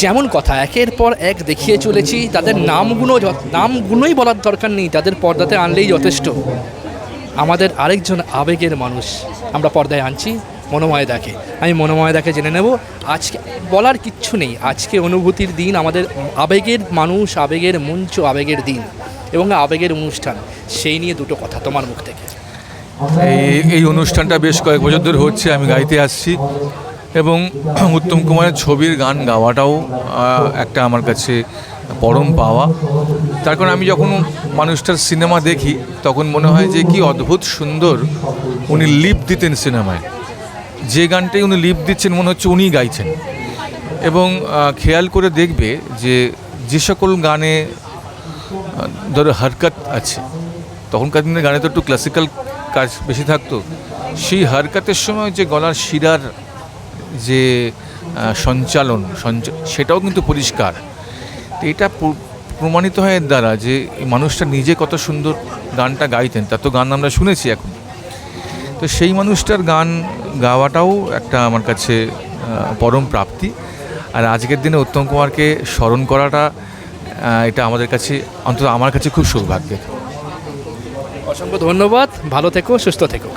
যেমন কথা, একের পর এক দেখিয়ে চলেছি, তাদের নামগুলো নামগুলোই বলার দরকার নেই, তাদের পর্দাতে আনলেই যথেষ্ট। আমাদের আরেকজন আবেগের মানুষ, আমরা পর্দায় আনছি মনোময় দেখে আমি মনোময় দেখে জেনে নেব, আজকে বলার কিচ্ছু নেই, আজকে অনুভূতির দিন আমাদের আবেগের মানুষ, আবেগের মঞ্চ, আবেগের দিন এবং আবেগের অনুষ্ঠান, সেই নিয়ে দুটো কথা তোমার মুখ থেকে। এই এই অনুষ্ঠানটা বেশ কয়েক বছর ধরে হচ্ছে, আমি গাইতে আসছি। এবং উত্তম কুমারের ছবির গান গাওয়াটাও একটা আমার কাছে পরম পাওয়া। তার কারণ আমি যখন মানুষটার সিনেমা দেখি, তখন মনে হয় যে কি অদ্ভুত সুন্দর উনি লিপ দিতেন সিনেমায়। যে গানটাই উনি লিপ দিচ্ছেন, মনে হচ্ছে উনিই গাইছেন। এবং খেয়াল করে দেখবে যে যে সকল গানে ধরো হরকত আছে, তখনকার দিনের গানে তো একটু ক্লাসিক্যাল কাজ বেশি থাকতো। সেই হরকতের সময় যে গলার শিরার যে সঞ্চালন, সঞ্চ- সেটাও কিন্তু পরিষ্কার। তো এটা প্রমাণিত হয় এর দ্বারা যে মানুষটা নিজে কত সুন্দর গানটা গাইতেন, তার তো গান আমরা শুনেছি এখন। তো সেই মানুষটার গান গাওয়াটাও একটা আমার কাছে পরম প্রাপ্তি। আর আজকের দিনে উত্তম কুমারকে স্মরণ করাটা এটা আমাদের কাছে, অন্তত আমার কাছে খুব সৌভাগ্যের। অসংখ্য ধন্যবাদ। ভালো থেকো, সুস্থ থেকো।